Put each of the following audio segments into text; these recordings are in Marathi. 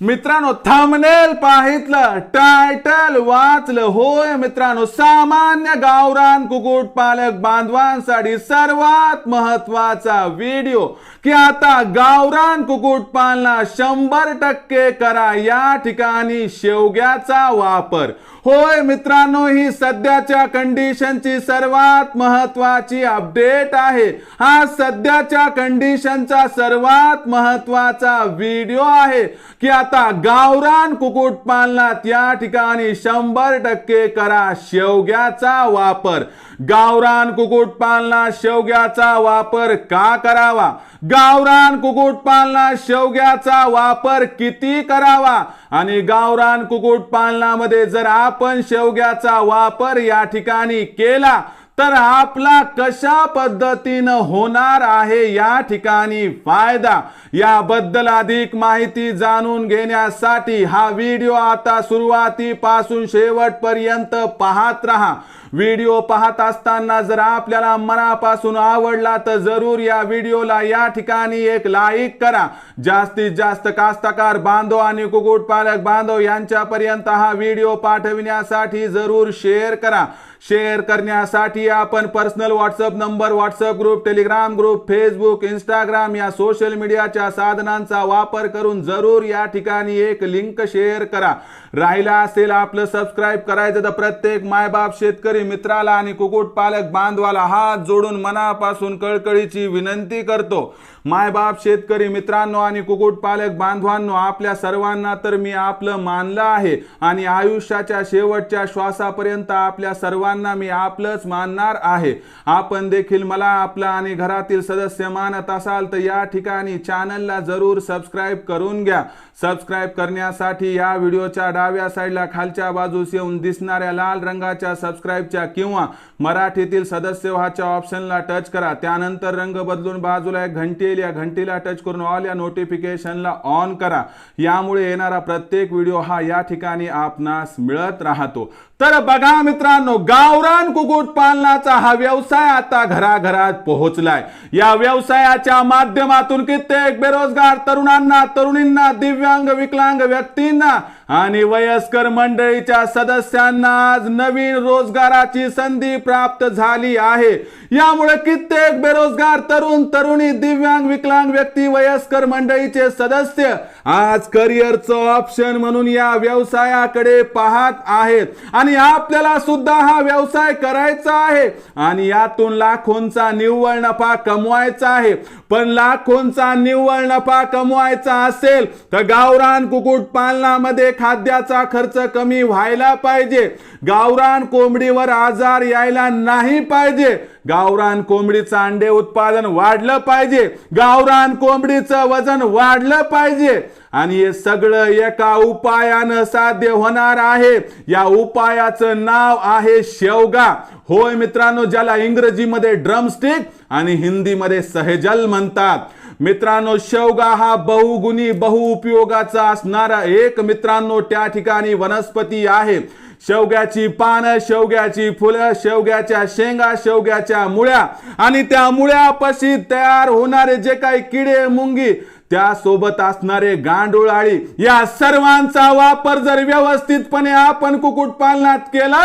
मित्रांनो थांबनेल पाहितलं टायटल वाचलं होय मित्रांनो सामान्य गावरान कुक्कुटपालक बांधवांसाठी सर्वात महत्त्वाचा व्हिडिओ की आता गावरान कुकुटपालना शंभर टक्के करा या ठिकाणी शेवग्याचा वापर. होय मित्रांनो ही सध्याच्या कंडिशनची सर्वात महत्वाची अपडेट आहे. हा सध्याच्या कंडिशनचा सर्वात महत्त्वाचा व्हिडिओ आहे. की आता गावरान कुक्कुटपालनात या ठिकाणी शंभर टक्के करा शेवग्याचा वापर. गावरान कुकुटपालनात शेवग्याचा वापर का करावा? गावरान कुकुटपालनात शेवग्याचा वापर किती करावा? आणि गावरान कुक्कुटपालनामध्ये जर आपण शेवग्याचा वापर या ठिकाणी केला तर आपला कशा पद्धतीनं होणार आहे या ठिकाणी फायदा? याबद्दल अधिक माहिती जाणून घेण्यासाठी हा व्हिडिओ आता सुरुवातीपासून शेवटपर्यंत पाहत राहा. व्हिडिओ पाहत असताना जर आपल्याला मनापासून आवडला तर जरूर या व्हिडिओला या ठिकाणी एक लाईक करा. जास्तीत जास्त कास्तकार बांधव आणि कुक्कुटपालक बांधव यांच्यापर्यंत हा व्हिडिओ पाठविण्यासाठी जरूर शेअर करा. शेअर करण्यासाठी आपण personal WhatsApp number WhatsApp group Telegram group Facebook Instagram या सोशल मीडियाच्या साधनांचा वापर करून जरूर या ठिकाणी एक लिंक शेअर करा. राहिला असेल आपलं सबस्क्राईब करायचं तर प्रत्येक मायबाप शेतकरी मित्राला आणि कुक्कुटपालक बांधवाला हात जोडून मनापासून कळकळीची विनंती करतो. मायबाप शेतकरी मित्रांनो आणि कुक्कुटपालक बांधवांनो आपल्या सर्वांना तर मी आपलं मानलं आहे आणि आयुष्याच्या शेवटच्या श्वासापर्यंत आपल्या सर्वांना मी आपलंच मानणार आहे. आपण देखील मला आपला आणि घरातील सदस्य मानत असाल तर या ठिकाणी चॅनलला जरूर सबस्क्राईब करून घ्या. सबस्क्राईब करण्यासाठी या व्हिडिओच्या डाव्या साईडला खालच्या बाजूस येऊन दिसणाऱ्या लाल रंगाच्या सबस्क्राईबच्या किंवा मराठीतील सदस्य व्हाच्या ऑप्शनला टच करा. त्यानंतर रंग बदलून बाजूला एक घंटी येईल या घंटीला टच करून ऑल या नोटिफिकेशनला ऑन करा. यामुळे येणारा प्रत्येक व्हिडिओ हा या ठिकाणी आपणास मिळत राहतो. तर बघा मित्रांनो गावरान कुकुट पालनाचा हा व्यवसाय आता घराघरात पोहोचलाय. या व्यवसायाच्या माध्यमातून कित्येक बेरोजगार तरुणांना तरुणींना दिव्यांग विकलांग व्यक्तींना आणि वयस्कर मंडळीच्या सदस्यांना आज नवीन रोजगाराची संधी प्राप्त झाली आहे. यामुळे कित्येक बेरोजगार तरुण तरुणी दिव्यांग विकलांग व्यक्ती वयस्कर मंडळीचे सदस्य आज करिअरचं ऑप्शन म्हणून या व्यवसायाकडे पाहत आहेत. आणि आपल्याला सुद्धा हा व्यवसाय करायचा आहे. आणि यातून लाखोंचा निव्वळ नफा कमवायचा आहे. पण लाखोंचा निव्वळ नफा कमवायचा असेल तर गावरान कुकुट पालनामध्ये खाद्याचा खर्च कमी व्हायला पाहिजे. गावरान कोंबडीवर आजार यायला नाही पाहिजे. गावरान कोंबडीचं अंडे उत्पादन वाढलं पाहिजे. गावरान कोंबडीचं वजन वाढलं पाहिजे. आणि हे सगळं एका उपायानं साध्य होणार आहे. या उपायाचं नाव आहे शेवगा. होय मित्रांनो ज्याला इंग्रजीमध्ये ड्रमस्टिक आणि हिंदीमध्ये सहजल म्हणतात. मित्रांनो शेवगा हा बहुगुणी बहुउपयोगाचा असणारा एक मित्रांनो त्या ठिकाणी वनस्पती आहे. शेवग्याची पानं शेवग्याची फुलं शेवग्याच्या शेंगा शेवग्याच्या मुळ्या. आणि त्या मुळ्यापाशी तयार होणारे जे काही किडे मुंगी त्यासोबत असणारे गांडूळ आळी या सर्वांचा वापर जर व्यवस्थितपणे आपण कुक्कुटपालनात केला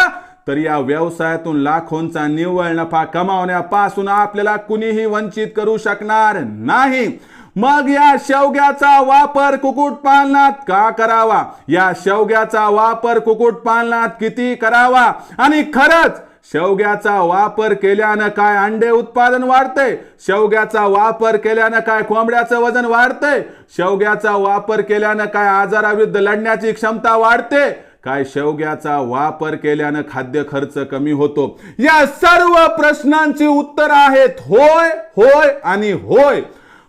तर या व्यवसायातून लाखोंचा निव्वळ नफा कमावण्यापासून आपल्याला कुणीही वंचित करू शकणार नाही. मग या शेवग्याचा वापर कुक्कुटपालनात का करावा? या शेवग्याचा वापर कुक्कुटपालनात किती करावा? आणि खरंच शेवग्याचा वापर केल्यानं काय अंडे उत्पादन वाढते? शेवग्याचा वापर केल्यानं काय कोंबड्याचं वजन वाढते? शेवग्याचा वापर केल्यानं काय आजाराविरुद्ध लढण्याची क्षमता वाढते? काय शेवग्याचा वापर केल्यानं खाद्य खर्च कमी होतो? या सर्व प्रश्नांची उत्तर आहेत होय होय आणि होय.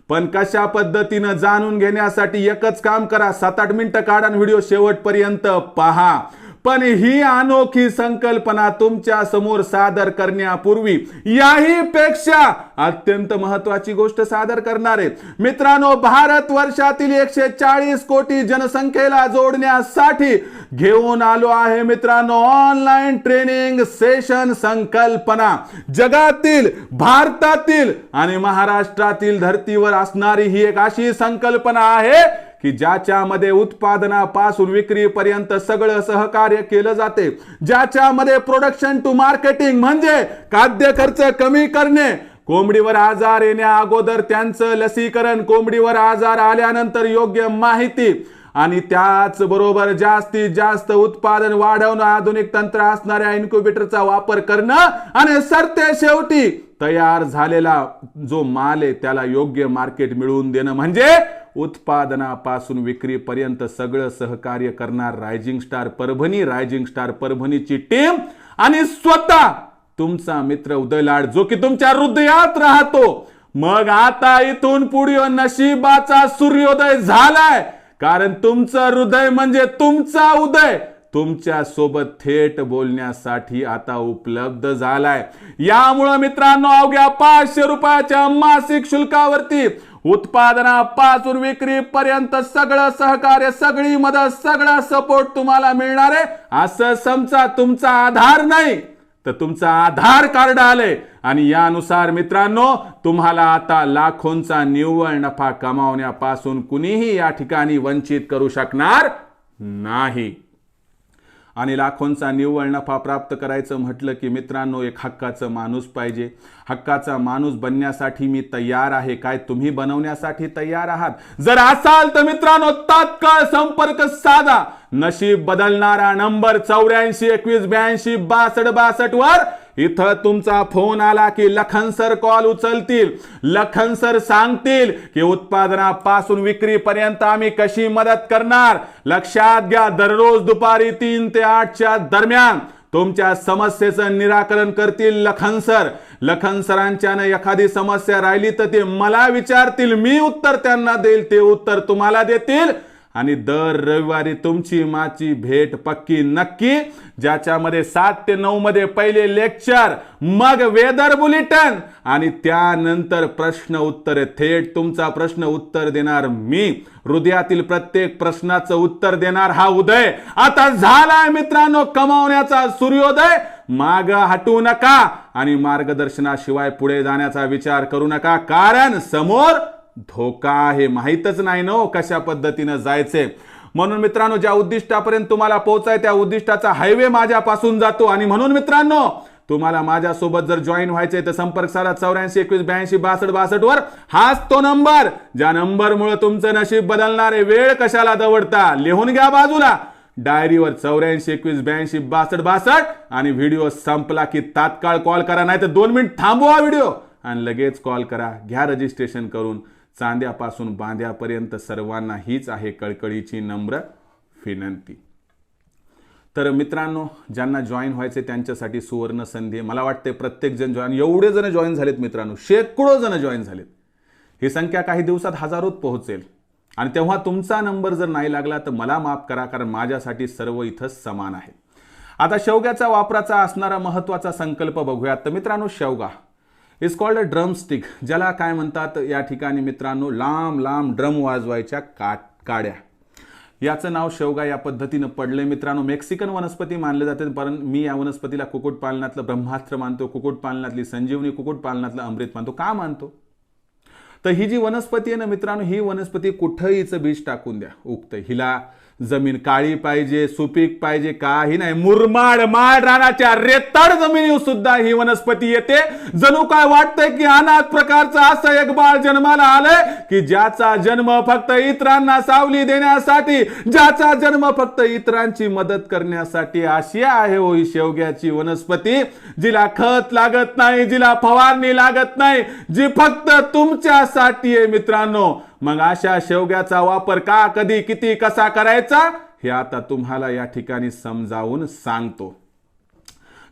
पण कशा पद्धतीनं जाणून घेण्यासाठी एकच काम करा. सात आठ मिनिटं काढा व्हिडिओ शेवटपर्यंत पहा. पण ही अनोखी संकल्पना तुमच्यासमोर सादर करण्यापूर्वी याही पेक्षा अत्यंत महत्वाची गोष्ट सादर करणार आहे. मित्रांनो भारत वर्षातील एकशे चाळीस कोटी जनसंख्येला जोडण्यासाठी घेऊन आलो आहे मित्रांनो ऑनलाईन ट्रेनिंग सेशन संकल्पना. जगातील भारतातील आणि महाराष्ट्रातील धर्तीवर असणारी ही एक अशी संकल्पना आहे की ज्याच्यामध्ये उत्पादनापासून विक्रीपर्यंत सगळं सहकार्य केलं जाते ज्याच्यामध्ये प्रोडक्शन टू मार्केटिंग म्हणजे खाद्य खर्च कमी करणे. कोंबडीवर आजार येण्या अगोदर त्यांचं लसीकरण कोंबडीवर आजार आल्यानंतर योग्य माहिती. आणि त्याच बरोबर जास्तीत जास्त उत्पादन वाढवणं आधुनिक तंत्र असणाऱ्या इन्क्युबेटरचा वापर करणं आणि सरते शेवटी तयार झालेला जो माल आहे त्याला योग्य मार्केट मिळवून देणं म्हणजे उत्पादनापासून विक्रीपर्यंत सगळं सहकार्य करणार rising star Parbhani. Rising star परभणीची team आणि स्वतः तुमचा मित्र उदय लाड जो की तुमच्या हृदयात राहतो. मग आता इथून पुढे नशिबाचा सूर्योदय झालाय. कारण तुमचं हृदय म्हणजे तुमचा उदय. तुमच्यासोबत थेट बोलण्यासाठी आता उपलब्ध झालाय. यामुळं मित्रांनो अवघ्या पाचशे रुपयाच्या मासिक शुल्कावरती उत्पादनापासून विक्रीपर्यंत सगळं सहकार्य सगळी मदत सगळा सपोर्ट तुम्हाला मिळणार आहे. असं समजा तुमचा आधार नाही तर तुमचं आधार कार्ड आलंय. आणि यानुसार मित्रांनो तुम्हाला आता लाखोंचा निव्वळ नफा कमावण्यापासून कुणीही या ठिकाणी वंचित करू शकणार नाही. आणि लाखोंचा निव्वळ नफा प्राप्त करायचं म्हटलं की मित्रांनो एक हक्काचं माणूस पाहिजे. हक्काचा माणूस बनण्यासाठी मी तयार आहे. काय तुम्ही बनवण्यासाठी तयार आहात? जर असाल तर मित्रांनो तात्काळ संपर्क साधा. नशीब बदलणारा नंबर चौऱ्याऐंशी एकवीस ब्याऐंशी बासष्ट बासष्ट वर इथं तुमचा फोन आला की लखन सर कॉल उचलतील लखन सर सांगतील की उत्पादनापासून विक्रीपर्यंत आम्ही कशी मदत करणार. लक्षात घ्या दररोज दुपारी तीन ते आठच्या दरम्यान तुमच्या समस्येचं निराकरण करतील लखन सर लखन सरांच्यानं एखादी समस्या राहिली तर ते मला विचारतील मी उत्तर त्यांना देईल ते उत्तर तुम्हाला देतील. आणि दर रविवारी तुमची माची भेट पक्की नक्की. ज्याच्यामध्ये सात ते नऊ मध्ये पहिले लेक्चर मग वेदर बुलेटिन. आणि त्यानंतर प्रश्न उत्तर. थेट तुमचा प्रश्न उत्तर देणार मी. हृदयातील प्रत्येक प्रश्नाचं उत्तर देणार हा उदय. आता झालाय मित्रांनो कमावण्याचा सूर्योदय. माग हटू नका आणि मार्गदर्शनाशिवाय पुढे जाण्याचा विचार करू नका. कारण समोर धोका आहे. माहीतच नाही ना हो कशा पद्धतीनं जायचे. म्हणून मित्रांनो ज्या उद्दिष्टापर्यंत तुम्हाला पोहोचाय त्या उद्दिष्टाचा हायवे माझ्यापासून जातो. आणि म्हणून मित्रांनो तुम्हाला माझ्यासोबत जर जॉईन व्हायचे तर संपर्क साधा चौऱ्याऐंशी एकवीस ब्याऐंशी बासष्ट बासष्ट वर. हाच तो नंबर ज्या नंबरमुळे तुमचं नशीब बदलणारे वेळ कशाला दवडता लिहून घ्या बाजूला. डायरीवर चौऱ्याऐंशी एकवीस ब्याऐंशी बासष्ट बासष्ट. आणि व्हिडिओ संपला की तात्काळ कॉल करा नाही तर दोन मिनिट थांबवा व्हिडिओ. आणि लगेच कॉल करा. घ्या रजिस्ट्रेशन करून. चांद्यापासून बांध्यापर्यंत सर्वांना हीच आहे कळकळीची नम्र विनंती. तर मित्रांनो ज्यांना जॉईन व्हायचे त्यांच्यासाठी सुवर्ण संधी आहे. मला वाटते प्रत्येक जण जॉईन एवढे जण जॉईन झालेत मित्रांनो शेकडो जण जॉईन झालेत. ही संख्या काही दिवसात हजारोत पोहोचेल. आणि तेव्हा तुमचा नंबर जर नाही लागला तर मला माफ करा कारण माझ्यासाठी सर्व इथं समान आहे. आता शेवग्याचा वापराचा असणारा महत्त्वाचा संकल्प बघूयात. तर मित्रांनो शेवगा. Is called a drumstick ज्याला काय म्हणतात? या ठिकाणी मित्रांनो लांब लांब ड्रम वाजवायच्या का काड्या. याचं नाव शेवगा या पद्धतीनं पडलंय. मित्रांनो मेक्सिकन वनस्पती मानले जाते पण मी या वनस्पतीला कुक्कुटपालनातलं ब्रह्मास्त्र मानतो कुक्कुटपालनातली संजीवनी कुक्कुटपालनातलं अमृत मानतो. का मानतो? तर ही जी वनस्पती आहे ना मित्रांनो ही वनस्पती कुठंहीचं बीज टाकून द्या. उगतं हिला जमीन काळी पाहिजे सुपीक पाहिजे काही नाही. मुरमाड माड रानाच्या रेताड जमिनीवर सुद्धा ही वनस्पती येते. जणू काय वाटतंय की अनाथ प्रकारचं असं एक बाळ जन्माला आलंय की ज्याचा जन्म फक्त इतरांना सावली देण्यासाठी ज्याचा जन्म फक्त इतरांची मदत करण्यासाठी अशी आहे हो ही शेवग्याची वनस्पती. जिला खत लागत नाही जिला फवारणी लागत नाही जी फक्त तुमच्यासाठी आहे मित्रांनो. मग अशा शेवग्याचा वापर का कधी किती कसा करायचा? हे आता तुम्हाला या ठिकाणी समजावून सांगतो.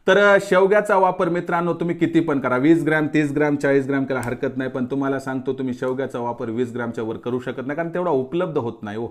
तर शेवग्याचा वापर मित्रांनो तुम्ही किती पण करा. वीस ग्रॅम तीस ग्रॅम चाळीस ग्रॅम केला हरकत नाही पण तुम्हाला सांगतो तुम्ही शेवग्याचा वापर वीस ग्रॅमच्या वर करू शकत नाही कारण तेवढा उपलब्ध होत नाही हो.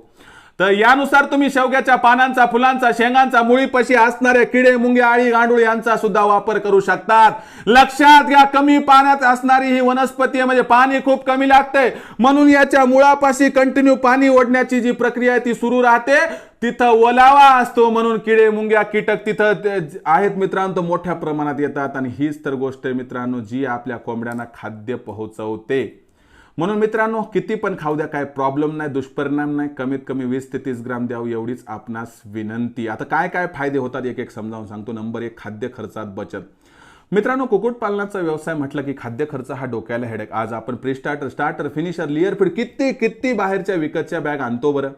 तर यानुसार तुम्ही शेवग्याच्या पानांचा फुलांचा शेंगांचा मुळीपाशी असणारे किडे मुंगे आळी गांडूळ यांचा सुद्धा वापर करू शकतात. लक्षात घ्या कमी पाण्यात असणारी ही वनस्पती म्हणजे पाणी खूप कमी लागते. म्हणून याच्या मुळापाशी कंटिन्यू पाणी ओढण्याची जी प्रक्रिया आहे ती सुरू राहते. तिथं ओलावा असतो म्हणून किडे मुंग्या कीटक तिथं आहेत मित्रांनो तर मोठ्या प्रमाणात येतात. आणि हीच तर गोष्ट आहे मित्रांनो जी आपल्या कोंबड्यांना खाद्य पोहोचवते. म्हणून मित्रांनो किती पण खाऊ द्या काय प्रॉब्लेम नाही दुष्परिणाम नाही. कमीत कमी वीस ते तीस ग्राम द्यावं एवढीच आपणास विनंती. आता काय काय फायदे होतात एक एक समजावून सांगतो. नंबर एक खाद्य खर्चात बचत. मित्रांनो कुक्कुटपालनाचा व्यवसाय म्हटलं की खाद्य खर्च हा डोक्याला हेडेक आज आपण pre starter starter finisher layer feed किती किती बाहेरच्या विकतच्या बॅग आणतो बरं?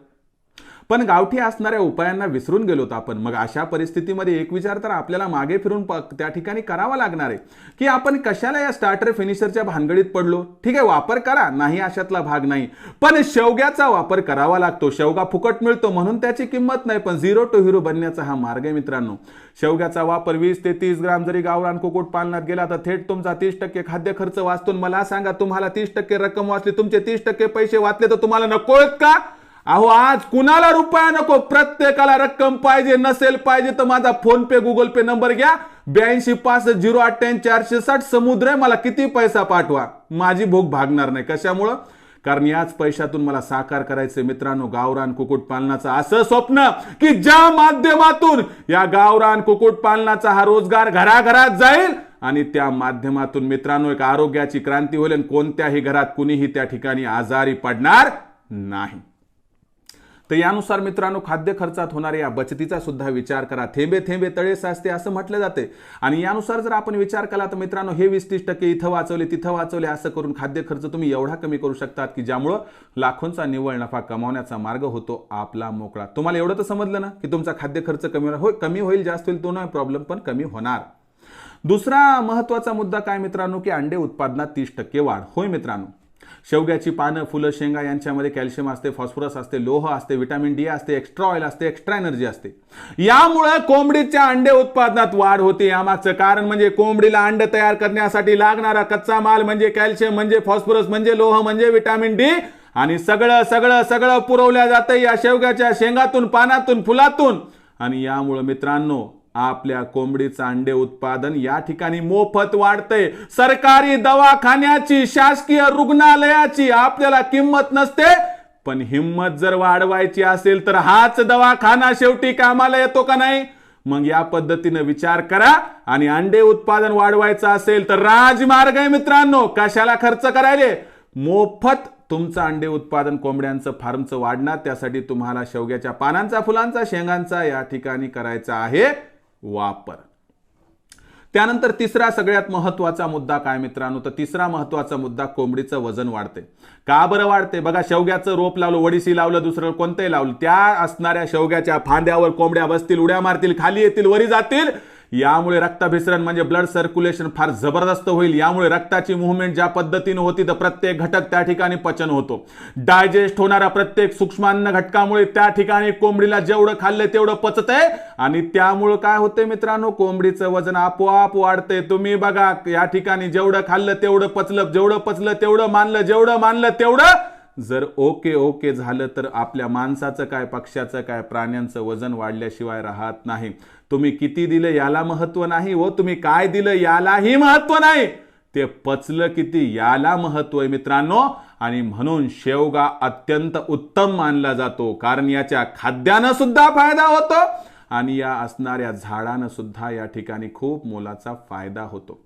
पण गावठी असणाऱ्या उपायांना विसरून गेलोत आपण. मग अशा परिस्थितीमध्ये एक विचार तर आपल्याला मागे फिरून त्या ठिकाणी करावा लागणार आहे. की आपण कशाला या स्टार्टर फिनिशरच्या भानगडीत पडलो? ठीक आहे वापर करा नाही अशातला भाग नाही. पण शेवग्याचा वापर करावा लागतो. शेवगा फुकट मिळतो म्हणून त्याची किंमत नाही पण झिरो टू हिरो बनण्याचा हा मार्ग आहे मित्रांनो. शेवग्याचा वापर वीस ते तीस ग्राम जरी गावरान कुक्कुट पालनात गेला तर थेट तुमचा तीस टक्के खाद्य खर्च वाचतो. मला सांगा तुम्हाला तीस टक्के रक्कम वाचली तुमचे तीस टक्के पैसे वाचले तर तुम्हाला नको का? अहो आज कुणाला रुपया नको? प्रत्येकाला रक्कम पाहिजे नसेल पाहिजे तर माझा फोन पे गुगल पे नंबर घ्या. ब्याऐंशी पाच झिरो अठ्ठ्याऐंशी चारशे साठ समुद्र आहे मला किती पैसा पाठवा? माझी भूक भागणार नाही. कशामुळं? कारण याच पैशातून मला साकार करायचे मित्रांनो गावरान कुक्कुटपालनाचं असं स्वप्न की ज्या माध्यमातून या गावरान कुक्कुटपालनाचा हा रोजगार घराघरात जाईल आणि त्या माध्यमातून मित्रांनो एक आरोग्याची क्रांती होईल आणि कोणत्याही घरात कुणीही त्या ठिकाणी आजारी पडणार नाही. तर यानुसार मित्रांनो खाद्य खर्चात होणाऱ्या या बचतीचा सुद्धा विचार करा. थेंबे थेंबे तळे साचते असं म्हटलं जाते. आणि यानुसार जर आपण विचार केला तर मित्रांनो हे वीस तीस टक्के इथं वाचवले तिथं वाचवले असं करून खाद्य खर्च तुम्ही एवढा कमी करू शकतात की ज्यामुळं लाखोंचा निव्वळ नफा कमावण्याचा मार्ग होतो आपला मोकळा. तुम्हाला एवढं तर समजलं ना की तुमचा खाद्य खर्च कमी हो होय कमी होईल जास्त होईल तो नाही प्रॉब्लेम पण कमी होणार. दुसरा महत्त्वाचा मुद्दा काय मित्रांनो की अंडे उत्पादनात तीस टक्के वाढ. होय मित्रांनो शेवग्याची पानं फुलं शेंगा यांच्यामध्ये कॅल्शियम असते फॉस्फरस असते लोह असते विटॅमिन डी असते एक्स्ट्रा ऑइल असते एक्स्ट्रा एनर्जी असते. यामुळे कोंबडीच्या अंडे उत्पादनात वाढ होते. यामागचं कारण म्हणजे कोंबडीला अंड तयार करण्यासाठी लागणारा कच्चा माल म्हणजे कॅल्शियम म्हणजे फॉस्फरस म्हणजे लोह म्हणजे विटॅमिन डी. आणि सगळं सगळं सगळं पुरवल्या जातं या शेवग्याच्या शेंगातून पानातून फुलातून. आणि यामुळे मित्रांनो आपल्या कोंबडीचं अंडे उत्पादन या ठिकाणी मोफत वाढतंय. सरकारी दवाखान्याची शासकीय रुग्णालयाची आपल्याला किंमत नसते. पण हिंमत जर वाढवायची असेल तर हाच दवाखाना शेवटी कामाला येतो का नाही? मग या पद्धतीनं विचार करा आणि अंडे उत्पादन वाढवायचं असेल तर राजमार्ग आहे मित्रांनो. कशाला खर्च करायले? मोफत तुमचं अंडे उत्पादन कोंबड्यांचं फार्मचं वाढणार. त्यासाठी तुम्हाला शेवग्याच्या पानांचा फुलांचा शेंगांचा या ठिकाणी करायचा आहे. वापर. त्यानंतर तिसरा सगळ्यात महत्त्वाचा मुद्दा काय मित्रांनो? तर तिसरा महत्त्वाचा मुद्दा कोंबडीचं वजन वाढते. का बरं वाढते? बघा शेवग्याचं रोप लावलं वडीसी लावलं दुसरं कोणतंही लावलं त्या असणाऱ्या शेवग्याच्या फांद्यावर कोंबड्या बसतील उड्या मारतील खाली येतील वरी जातील यामुळे रक्ताभिसरण म्हणजे ब्लड सर्क्युलेशन फार जबरदस्त होईल. यामुळे रक्ताची मुवमेंट ज्या पद्धतीने होती तर प्रत्येक घटक त्या ठिकाणी पचन होतो. डायजेस्ट होणाऱ्या प्रत्येक सूक्ष्मान्न घटकामुळे त्या ठिकाणी कोंबडीला जेवढं खाल्लं तेवढं पचतंय. आणि त्यामुळं काय होतंय मित्रांनो? कोंबडीचं वजन आपोआप वाढतंय. तुम्ही बघा या ठिकाणी जेवढं खाल्लं तेवढं पचलं जेवढं पचलं तेवढं मानलं जेवढं मानलं तेवढं. जर ओके ओके झालं तर आपल्या माणसाचं काय पक्ष्याचं काय प्राण्यांचं वजन वाढल्याशिवाय राहत नाही. तुम्ही किती दिलं याला महत्त्व नाही व तुम्ही काय दिलं यालाही महत्त्व नाही. ते पचलं किती याला महत्त्व आहे मित्रांनो. आणि म्हणून शेवगा अत्यंत उत्तम मानला जातो. कारण याच्या खाद्यानं सुद्धा फायदा होतो. आणि या असणाऱ्या झाडानं सुद्धा या ठिकाणी खूप मोलाचा फायदा होतो.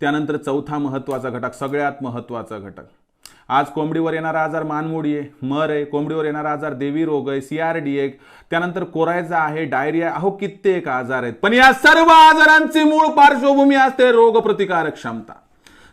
त्यानंतर चौथा महत्त्वाचा घटक सगळ्यात महत्त्वाचा घटक. आज कोंबडीवर येणारा आजार मानमोडी आहे मर आहे. कोंबडीवर येणारा आजार देवी रोग आहे सीआरडी आहे त्यानंतर कोरायचा आहे डायरिया. अहो कित्येक आजार आहेत. पण या सर्व आजारांची मूळ पार्श्वभूमी असते रोगप्रतिकारक क्षमता.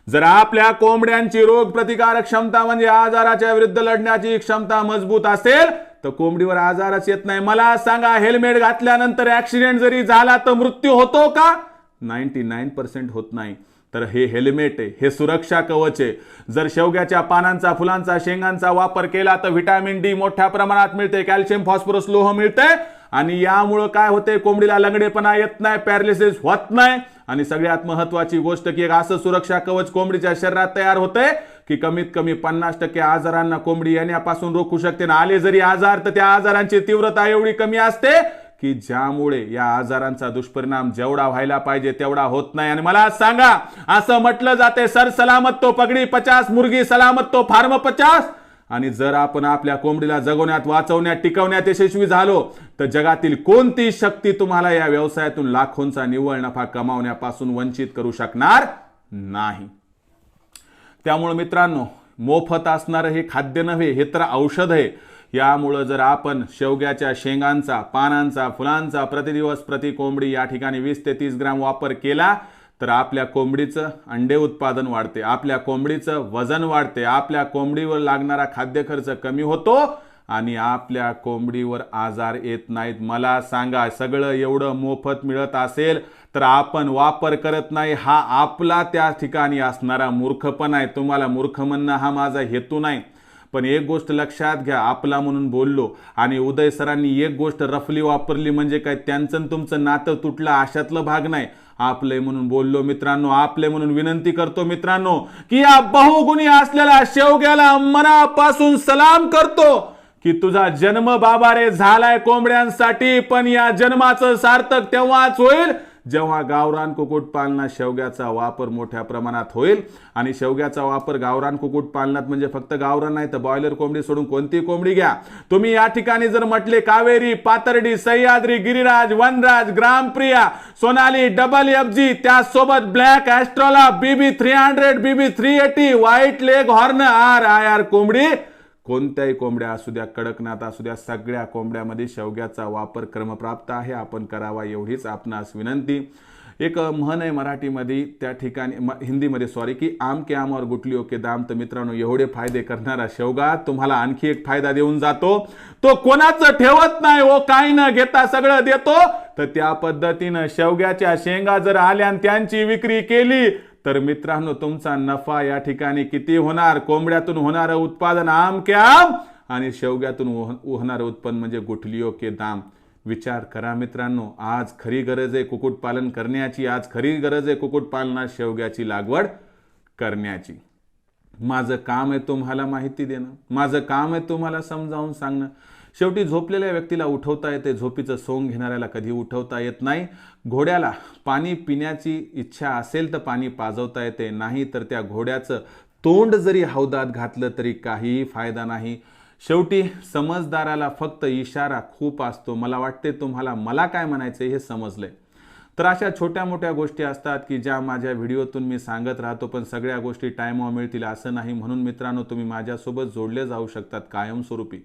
जर आपल्या कोंबड्यांची रोग प्रतिकारक क्षमता म्हणजे आजाराच्या विरुद्ध लढण्याची क्षमता मजबूत असेल तर कोंबडीवर आजारच येत नाही. मला सांगा हेल्मेट घातल्यानंतर ऍक्सिडेंट जरी झाला तर मृत्यू होतो का? नाईन्टी नाईन पर्सेंट होत नाही. तर हे हेल्मेट आहे हे सुरक्षा कवच आहे. जर शेवग्याच्या पानांचा फुलांचा शेंगांचा वापर केला तर व्हिटॅमिन डी मोठ्या प्रमाणात मिळते कॅल्शियम फॉस्फरस लोह मिळते. आणि यामुळं काय होते? कोंबडीला लंगडेपणा येत नाही पॅरालिसिस होत नाही. आणि सगळ्यात महत्वाची गोष्ट की एक असं सुरक्षा कवच कोंबडीच्या शरीरात तयार होते की कमीत कमी पन्नास टक्के आजारांना कोंबडी येण्यापासून रोखू शकते. ना आले जरी आजार तर त्या आजारांची तीव्रता एवढी कमी असते की ज्यामुळे या आजारांचा दुष्परिणाम जेवढा व्हायला पाहिजे तेवढा होत नाही. आणि मला सांगा असं म्हटलं जाते सर सलामत तो पगडी पचास मुर्गी सलामत तो फार्म पचास. आणि जर आपण आपल्या कोंबडीला जगवण्यात वाचवण्यात टिकवण्यात यशस्वी झालो तर जगातील कोणती शक्ती तुम्हाला या व्यवसायातून लाखोंचा निव्वळ नफा कमावण्यापासून वंचित करू शकणार नाही? त्यामुळे मित्रांनो मोफत असणारं हे खाद्य नव्हे हे तर औषध आहे. यामुळं जर आपण शेवग्याच्या शेंगांचा पानांचा फुलांचा प्रतिदिवस प्रति कोंबडी या ठिकाणी वीस ते तीस ग्राम वापर केला तर आपल्या कोंबडीचं अंडे उत्पादन वाढते आपल्या कोंबडीचं वजन वाढते आपल्या कोंबडीवर लागणारा खाद्य खर्च कमी होतो आणि आपल्या कोंबडीवर आजार येत नाहीत. मला सांगा सगळं एवढं मोफत मिळत असेल तर आपण वापर करत नाही हा आपला त्या ठिकाणी असणारा मूर्खपणा आहे. तुम्हाला मूर्ख म्हणणं हा माझा हेतू नाही. पण एक गोष्ट लक्षात घ्या आपला म्हणून बोललो आणि उदय सरांनी एक गोष्ट रफली वापरली म्हणजे काय? त्यांचं आणि तुमचं नातं तुटलं अशातलं भाग नाही. आपले म्हणून बोललो मित्रांनो आपले म्हणून विनंती करतो मित्रांनो की या बहुगुणी असलेल्या शेवग्याला मनापासून सलाम करतो की तुझा जन्म बाबा रे झालाय कोंबड्यांसाठी पण या जन्माचं सार्थक तेव्हाच होईल जेव्हा गावरान कुक्कुट पालनात शेवग्याचा वापर मोठ्या प्रमाणात होईल आणि शेवग्याचा वापर गावरान कुक्कुट पालनात म्हणजे फक्त गावरान नाही तर बॉयलर कोंबडी सोडून कोणती कोंबडी घ्या. तुम्ही या ठिकाणी जर म्हटले Kaveri Pathardi Sahyadri Giriraj Vanraj Grampriya Sonali double F G त्यासोबत black Australorp BB three hundred BB three eighty white leghorn R I R कोंबडी कोणत्याही कोंबड्या असू द्या कडकनाथ असू द्या सगळ्या कोंबड्यामध्ये शेवग्याचा वापर क्रमप्राप्त आहे. आपण करावा एवढीच आपणास विनंती. एक म्हण आहे मराठीमध्ये त्या ठिकाणी म- हिंदीमध्ये सॉरी की आम के आम और गुटली ओके दाम तर मित्रांनो एवढे फायदे करणारा शेवगा तुम्हाला आणखी एक फायदा देऊन जातो. तो कोणाचं ठेवत नाही ओ काही न घेता सगळं देतो. तर त्या पद्धतीनं शेवग्याच्या शेंगा जर आल्या आणि त्यांची विक्री केली तर मित्रांनो तुमचा नफा या ठिकाणी किती होणार? कोंबड्यातून होणारं उत्पादन आम के आम आणि शेवग्यातून हो-, होणारं उत्पन्न म्हणजे गुठलियो के दाम. विचार करा मित्रांनो आज खरी गरज आहे कुक्कुटपालन करण्याची आज खरी गरज आहे कुक्कुटपालनात शेवग्याची लागवड करण्याची. माझं काम आहे तुम्हाला माहिती देणं माझं काम आहे तुम्हाला समजावून सांगणं. शेवटी झोपलेल्या व्यक्तीला उठवता येते. झोपीचं सोंग घेणाऱ्याला कधी उठवता येत नाही. घोड्याला पाणी पिण्याची इच्छा असेल तर पाणी पाजवता येते. नाही तर त्या घोड्याचं तोंड जरी हौदात घातलं तरी काहीही फायदा नाही. शेवटी समजदाराला फक्त इशारा खूप असतो. मला वाटते तुम्हाला मला काय म्हणायचं हे समजलंय. तर अशा छोट्या मोठ्या गोष्टी असतात की ज्या माझ्या व्हिडिओतून मी सांगत राहतो पण सगळ्या गोष्टी टाईमवर मिळतील असं नाही. म्हणून मित्रांनो तुम्ही माझ्यासोबत जोडले जाऊ शकतात कायमस्वरूपी.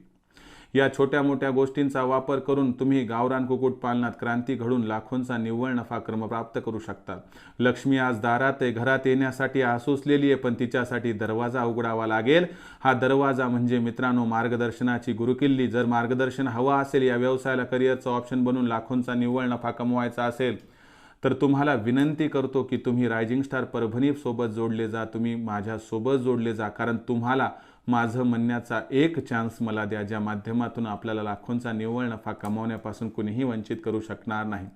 या छोट्या मोठ्या गोष्टींचा वापर करून तुम्ही गावरान कुक्कुटपालनात क्रांती घडून लाखोंचा निव्वळ नफा क्रमप्राप्त करू शकता. लक्ष्मी आज दारात आहे घरात येण्यासाठी आसूसलेली आहे पण तिच्यासाठी दरवाजा उघडावा लागेल. हा दरवाजा म्हणजे मित्रांनो मार्गदर्शनाची गुरुकिल्ली. जर मार्गदर्शन हवं असेल या व्यवसायाला करिअरचं ऑप्शन बनून लाखोंचा निव्वळ नफा कमवायचा असेल तर तुम्हाला विनंती करतो की तुम्ही रायझिंग स्टार परभणी सोबत जोडले जा तुम्ही माझ्यासोबत जोडले जा कारण तुम्हाला माझं म्हणण्याचा एक चान्स मला द्या ज्या माध्यमातून आपल्याला लाखोंचा निव्वळ नफा कमावण्यापासून कुणीही वंचित करू शकणार नाही.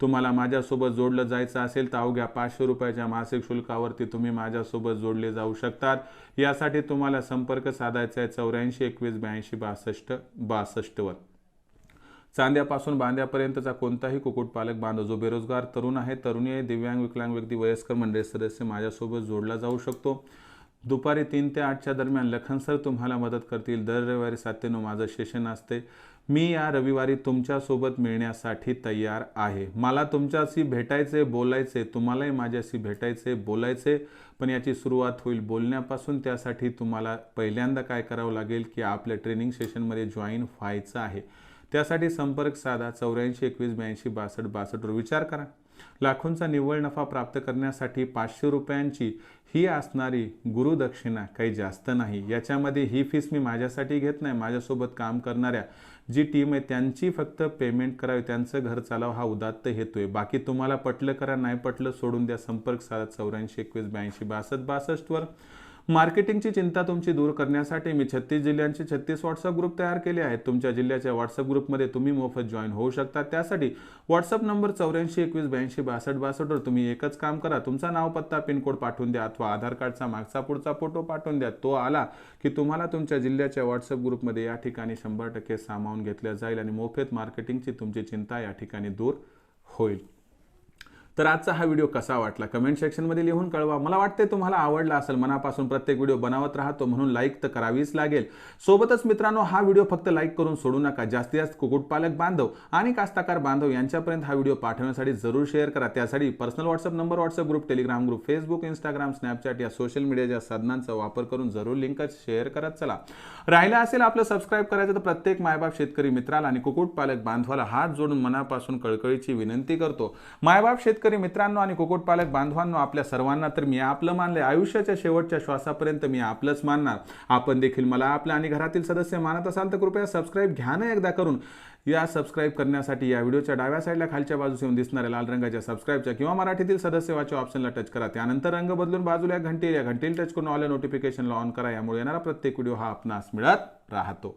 तुम्हाला माझ्यासोबत जोडलं जायचं असेल तर अवघ्या पाचशे रुपयाच्या मासिक शुल्कावरती तुम्ही माझ्यासोबत जोडले जाऊ शकतात. यासाठी तुम्हाला संपर्क साधायचा आहे चौऱ्याऐंशी एकवीस ब्याऐंशी बासष्ट बासष्टवर चांद्यापासून बांद्यापर्यंतचा कोणताही कुक्कुटपालक बांधव जो बेरोजगार तरुण आहे तरुणी आहे दिव्यांग विकलांग व्यक्ती वयस्कर मंडळी सदस्य माझ्यासोबत जोडला जाऊ शकतो. दुपारी तीन ते आठच्या दरम्यान लखन सर तुम्हाला मदत करतील. दर रविवारी सात ते नऊ माझं सेशन असते मी या रविवारी तुमच्यासोबत मिळण्यासाठी तयार आहे. मला तुमच्याशी भेटायचे बोलायचे तुम्हालाही माझ्याशी भेटायचे बोलायचे पण याची सुरुवात होईल बोलण्यापासून. त्यासाठी तुम्हाला पहिल्यांदा काय करावं लागेल की आपल्या ट्रेनिंग सेशनमध्ये जॉईन व्हायचं आहे. त्यासाठी संपर्क साधा. चौऱ्याऐंशी एकवीस ब्याऐंशी बासष्ट बासष्टवर विचार करा. लाखोंचा निव्वळ नफा प्राप्त करण्यासाठी पाचशे रुपयांची ही असणारी गुरुदक्षिणा काही जास्त नाही. याच्यामध्ये ही फीस मी माझ्यासाठी घेत नाही माझ्यासोबत काम करणाऱ्या जी टीम आहे त्यांची फक्त पेमेंट करावी त्यांचं घर चालावं हा उदात्त हेतू आहे. बाकी तुम्हाला पटलं करा नाही पटलं सोडून द्या. संपर्क साधा चौऱ्याऐंशी एकवीस ब्याऐंशी बासष्ट बासष्टवर मार्केटिंगची चिंता तुमची दूर करण्यासाठी मी छत्तीस जिल्ह्यांचे छत्तीस व्हॉट्सअप ग्रुप तयार केले आहेत. तुमच्या जिल्ह्याच्या व्हॉट्सअप ग्रुपमध्ये तुम्ही मोफत जॉईन होऊ शकता. त्यासाठी व्हॉट्सअप नंबर चौऱ्याऐंशी एकवीस ब्याऐंशी बासष्ट बासष्टवर तुम्ही एकच काम करा. तुमचा नाव पत्ता पिनकोड पाठवून द्या अथवा आधार कार्डचा मागचा पुढचा फोटो पाठवून द्या. तो आला की तुम्हाला तुमच्या जिल्ह्याच्या व्हॉट्सअप ग्रुपमध्ये या ठिकाणी शंभर टक्के सामावून घेतल्या जाईल आणि मोफत मार्केटिंगची तुमची चिंता या ठिकाणी दूर होईल. तर आजचा हा व्हिडिओ कसा वाटला? कमेंट सेक्शनमध्ये लिहून कळवा. मला वाटते तुम्हाला आवडला असेल मनापासून प्रत्येक व्हिडिओ बनवत राहतो म्हणून लाईक तर करावीच लागेल. सोबतच मित्रांनो हा व्हिडिओ फक्त लाईक करून सोडू नका. जास्तीत जास्त कुक्कुटपालक बांधव आणि कास्ताकार बांधव यांच्यापर्यंत हा व्हिडिओ पाठवण्यासाठी जरूर शेअर करा. त्यासाठी personal WhatsApp number WhatsApp group Telegram group Facebook Instagram Snapchat या सोशल मीडियाच्या साधनांचा वापर करून जरूर लिंक शेअर करत चला. राहिला असेल आपलं सबस्क्राईब करायचं तर प्रत्येक मायबाप शेतकरी मित्राला आणि कुक्कुटपालक बांधवाला हात जोडून मनापासून कळकळीची विनंती करतो. मायबाप शेतकरी मित्रांनो आणि कुक्कुटपालक बांधवांनो आपल्या सर्वांना तर मी आपलं मानले आयुष्याच्या शेवटच्या श्वासापर्यंत मी आपलंच मानणार. आपण देखील मला आपलं आणि घरातील सदस्य मानत असाल तर कृपया सबस्क्राईब घ्या ना एकदा करून. या सबस्क्राईब करण्यासाठी या व्हिडिओच्या डाव्या साईडला खालच्या बाजूस येऊन दिसणाऱ्या लाल रंगाच्या सबस्क्राईबच्या किंवा मराठीतील सदस्यवाच्या ऑप्शनला टच करा. त्यानंतर रंग बदलून बाजूला एक घंटी या घंटीला टच करून ऑल नोटिफिकेशनला ऑन करा. यामुळे येणारा प्रत्येक व्हिडिओ हा आपणास मिळत राहतो.